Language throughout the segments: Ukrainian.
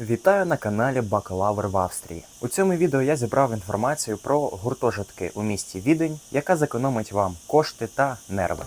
Вітаю на каналі Бакалавр в Австрії. У цьому відео я зібрав інформацію про гуртожитки у місті Відень, яка зекономить вам кошти та нерви.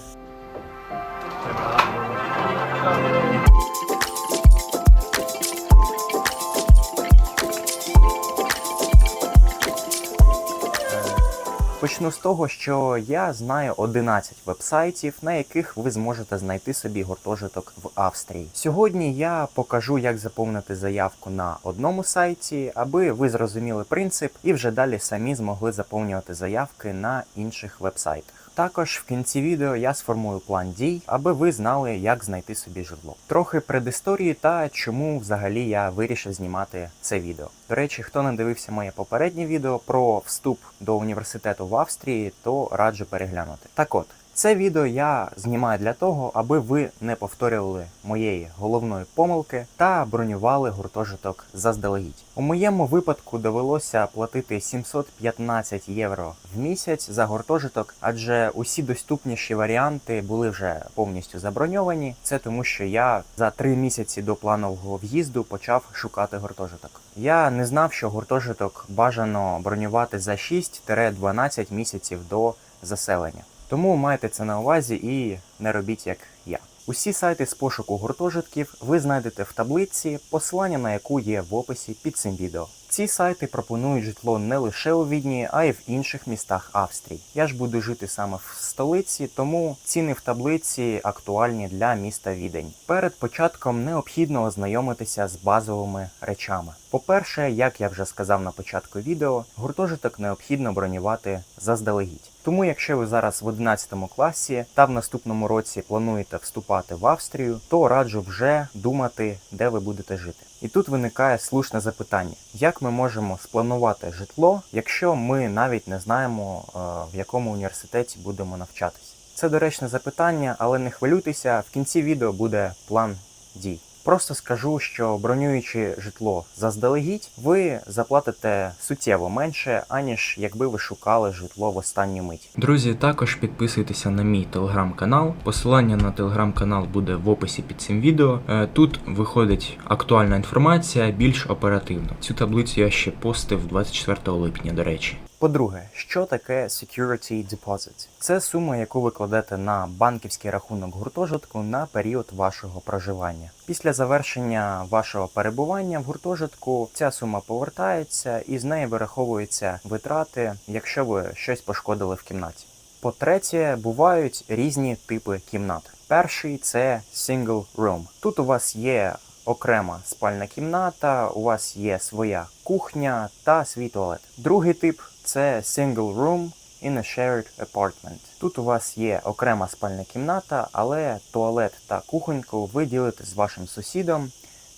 Почну з того, що я знаю 11 вебсайтів, на яких ви зможете знайти собі гуртожиток в Австрії. Сьогодні я покажу, як заповнити заявку на одному сайті, аби ви зрозуміли принцип і вже далі самі змогли заповнювати заявки на інших вебсайтах. Також в кінці відео я сформую план дій, аби ви знали, як знайти собі житло. Трохи предісторії та чому взагалі я вирішив знімати це відео. До речі, хто не дивився моє попереднє відео про вступ до університету в Австрії, то раджу переглянути. Так от. Це відео я знімаю для того, аби ви не повторювали моєї головної помилки та бронювали гуртожиток заздалегідь. У моєму випадку довелося платити 715 євро в місяць за гуртожиток, адже усі доступніші варіанти були вже повністю заброньовані. Це тому, що я за три місяці до планового в'їзду почав шукати гуртожиток. Я не знав, що гуртожиток бажано бронювати за 6-12 місяців до заселення. Тому майте це на увазі і не робіть як я. Усі сайти з пошуку гуртожитків ви знайдете в таблиці, посилання на яку є в описі під цим відео. Ці сайти пропонують житло не лише у Відні, а й в інших містах Австрії. Я ж буду жити саме в столиці, тому ціни в таблиці актуальні для міста Відень. Перед початком необхідно ознайомитися з базовими речами. По-перше, як я вже сказав на початку відео, гуртожиток необхідно бронювати заздалегідь. Тому, якщо ви зараз в 11 класі та в наступному році плануєте вступати в Австрію, то раджу вже думати, де ви будете жити. І тут виникає слушне запитання: як ми можемо спланувати житло, якщо ми навіть не знаємо, е, в якому університеті будемо навчатись? Це доречне запитання, але не хвилюйтеся, в кінці відео буде план дій. Просто скажу, що бронюючи житло заздалегідь, ви заплатите суттєво менше, аніж якби ви шукали житло в останню мить. Друзі, також підписуйтеся на мій телеграм-канал. Посилання на телеграм-канал буде в описі під цим відео. Е, Тут виходить актуальна інформація більш оперативно. Цю таблицю я ще постив 24 липня, до речі. По-друге, що таке security deposit? Це сума, яку ви кладете на банківський рахунок гуртожитку на період вашого проживання. Після завершення вашого перебування в гуртожитку ця сума повертається і з неї вираховуються витрати, якщо ви щось пошкодили в кімнаті. По-третє, бувають різні типи кімнат. Перший це single room. Тут у вас є окрема спальна кімната, у вас є своя кухня та свій туалет. Другий тип це single room in a shared apartment. Тут у вас є окрема спальна кімната, але туалет та кухоньку ви ділите з вашим сусідом,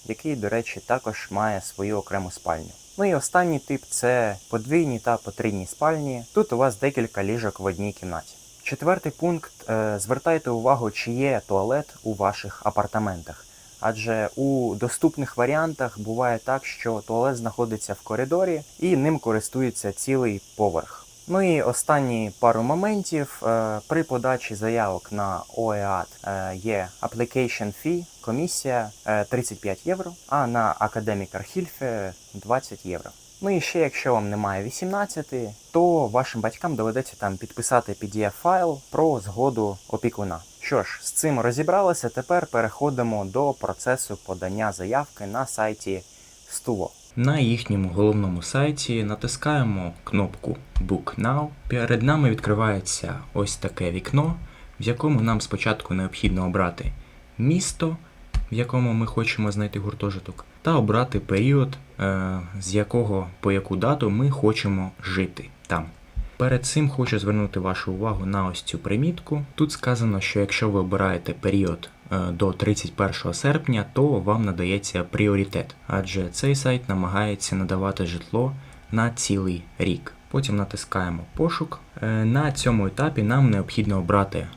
який, до речі, також має свою окрему спальню. Ну і останній тип це подвійні та потрійні спальні. Тут у вас декілька ліжок в одній кімнаті. Четвертий пункт е, звертайте увагу, чи є туалет у ваших апартаментах. Адже у доступних варіантах буває так, що туалет знаходиться в коридорі і ним користується цілий поверх. Ну і останні пару моментів е, при подачі заявок на ОЕАД е, є application fee, комісія е, 35 євро, а на Academic Archilfe 20 євро. Ну і ще, якщо вам немає 18, то вашим батькам доведеться там підписати PDF-файл про згоду опікуна. Що ж, з цим розібралися. Тепер переходимо до процесу подання заявки на сайті Stuvo. На їхньому головному сайті натискаємо кнопку Book Now. Перед нами відкривається ось таке вікно, в якому нам спочатку необхідно обрати місто, в якому ми хочемо знайти гуртожиток, та обрати період, е, з якого по яку дату ми хочемо жити там. Перед цим хочу звернути вашу увагу на ось цю примітку. Тут сказано, що якщо ви обираєте період е, до 31 серпня, то вам надається пріоритет, адже цей сайт намагається надавати житло на цілий рік. Потім натискаємо пошук. Е, На цьому етапі нам необхідно обрати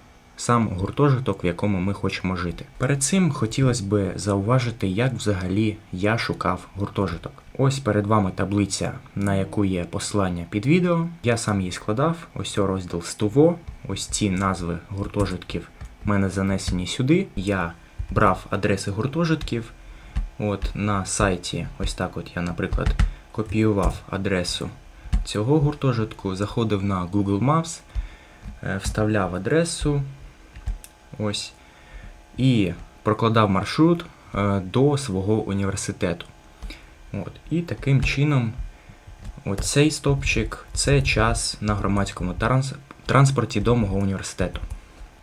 сам гуртожиток, в якому ми хочемо жити. Перед цим хотілося б зауважити, як взагалі я шукав гуртожиток. Ось перед вами таблиця, на яку є посилання під відео. Я сам її складав. Ось розділ Стуво. Ось ці назви гуртожитків в мене занесені сюди. Я брав адреси гуртожитків, От на сайті, ось так от я, наприклад, копіював адресу цього гуртожитку, заходив на Google Maps, е, вставляв адресу, ось, і прокладав маршрут е, до свого університету. От, і таким чином, оцей стопчик це час на громадському транс- транспорті до мого університету.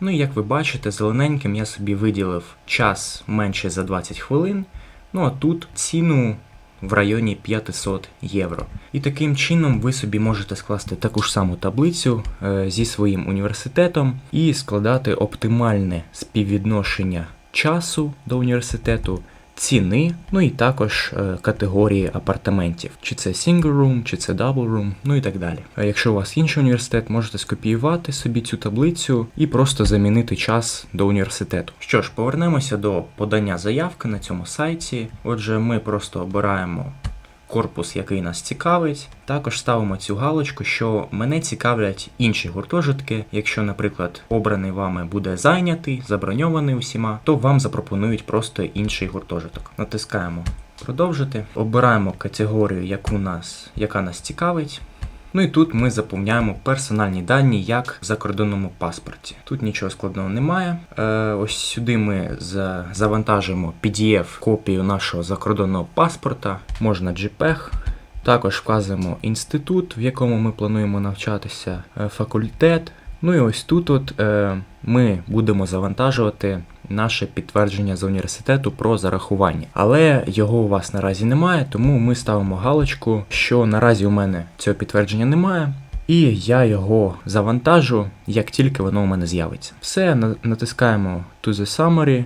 Ну і як ви бачите, зелененьким я собі виділив час менше за 20 хвилин. Ну а тут ціну в районі 500 євро. І таким чином ви собі можете скласти таку ж саму таблицю е, зі своїм університетом і складати оптимальне співвідношення часу до університету, ціни, ну і також е, категорії апартаментів, чи це single room, чи це double room, ну і так далі. А якщо у вас інший університет, можете скопіювати собі цю таблицю і просто замінити час до університету. Що ж, повернемося до подання заявки на цьому сайті. Отже, ми просто обираємо корпус, який нас цікавить. Також ставимо цю галочку, що мене цікавлять інші гуртожитки. Якщо, наприклад, обраний вами буде зайнятий, заброньований усіма, то вам запропонують просто інший гуртожиток. Натискаємо продовжити, обираємо категорію, яку нас, яка нас цікавить. Ну і тут ми заповняємо персональні дані, як в закордонному паспорті. Тут нічого складного немає. Е, ось сюди ми завантажимо PDF-копію нашого закордонного паспорта, можна JPEG. Також вказуємо інститут, в якому ми плануємо навчатися, е, факультет. Ну і ось тут от, е, ми будемо завантажувати наше підтвердження з університету про зарахування. Але його у вас наразі немає, тому ми ставимо галочку, що наразі у мене цього підтвердження немає. І я його завантажу, як тільки воно у мене з'явиться. Все, натискаємо to the summary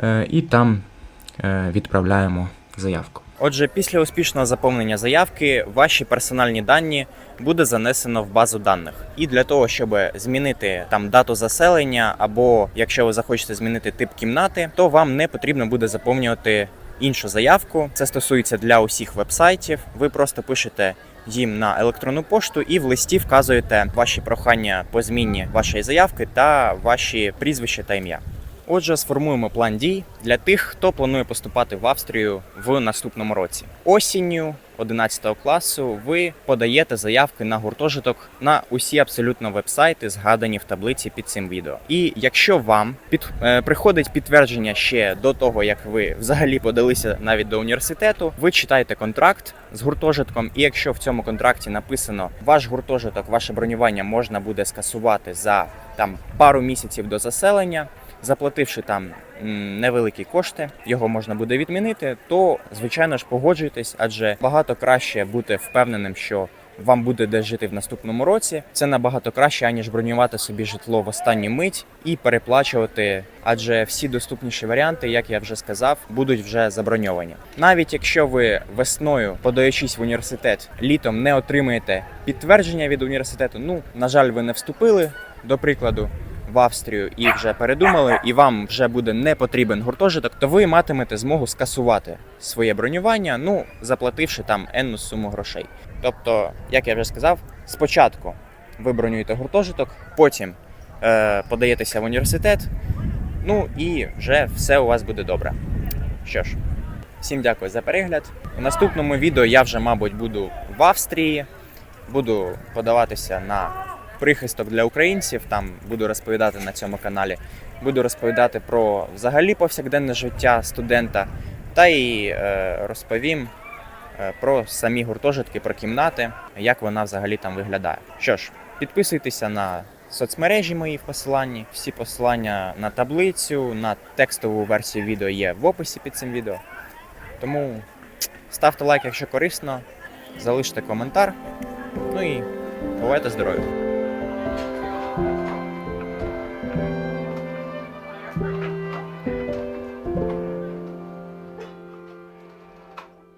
е, і там е, відправляємо заявку. Отже, після успішного заповнення заявки ваші персональні дані буде занесено в базу даних. І для того, щоб змінити там дату заселення, або якщо ви захочете змінити тип кімнати, то вам не потрібно буде заповнювати іншу заявку. Це стосується для усіх вебсайтів. Ви просто пишете їм на електронну пошту і в листі вказуєте ваші прохання по зміні вашої заявки та ваші прізвище та ім'я. Отже, сформуємо план дій для тих, хто планує поступати в Австрію в наступному році. Осінню 11 класу ви подаєте заявки на гуртожиток на усі абсолютно вебсайти, згадані в таблиці під цим відео. І якщо вам під, е, приходить підтвердження ще до того, як ви взагалі подалися навіть до університету, ви читаєте контракт з гуртожитком, і якщо в цьому контракті написано ваш гуртожиток, ваше бронювання можна буде скасувати за там пару місяців до заселення заплативши там невеликі кошти, його можна буде відмінити, то звичайно ж погоджуйтесь, адже багато краще бути впевненим, що вам буде де жити в наступному році. Це набагато краще, аніж бронювати собі житло в останню мить і переплачувати, адже всі доступніші варіанти, як я вже сказав, будуть вже заброньовані. Навіть якщо ви весною, подаючись в університет, літом не отримаєте підтвердження від університету, ну на жаль, ви не вступили до прикладу в Австрію і вже передумали, і вам вже буде не потрібен гуртожиток, то ви матимете змогу скасувати своє бронювання, ну заплативши там енну суму грошей. Тобто, як я вже сказав, спочатку ви бронюєте гуртожиток, потім е, подаєтеся в університет, ну і вже все у вас буде добре. Що ж, всім дякую за перегляд. У наступному відео я вже, мабуть, буду в Австрії, буду подаватися на прихисток для українців. Там буду розповідати на цьому каналі. Буду розповідати про взагалі повсякденне життя студента та й е, розповім е, про самі гуртожитки, про кімнати, як вона взагалі там виглядає. Що ж, підписуйтеся на соцмережі мої в посиланні. Всі посилання на таблицю, на текстову версію відео є в описі під цим відео. Тому ставте лайк, якщо корисно, залиште коментар. Ну і бувайте здорові!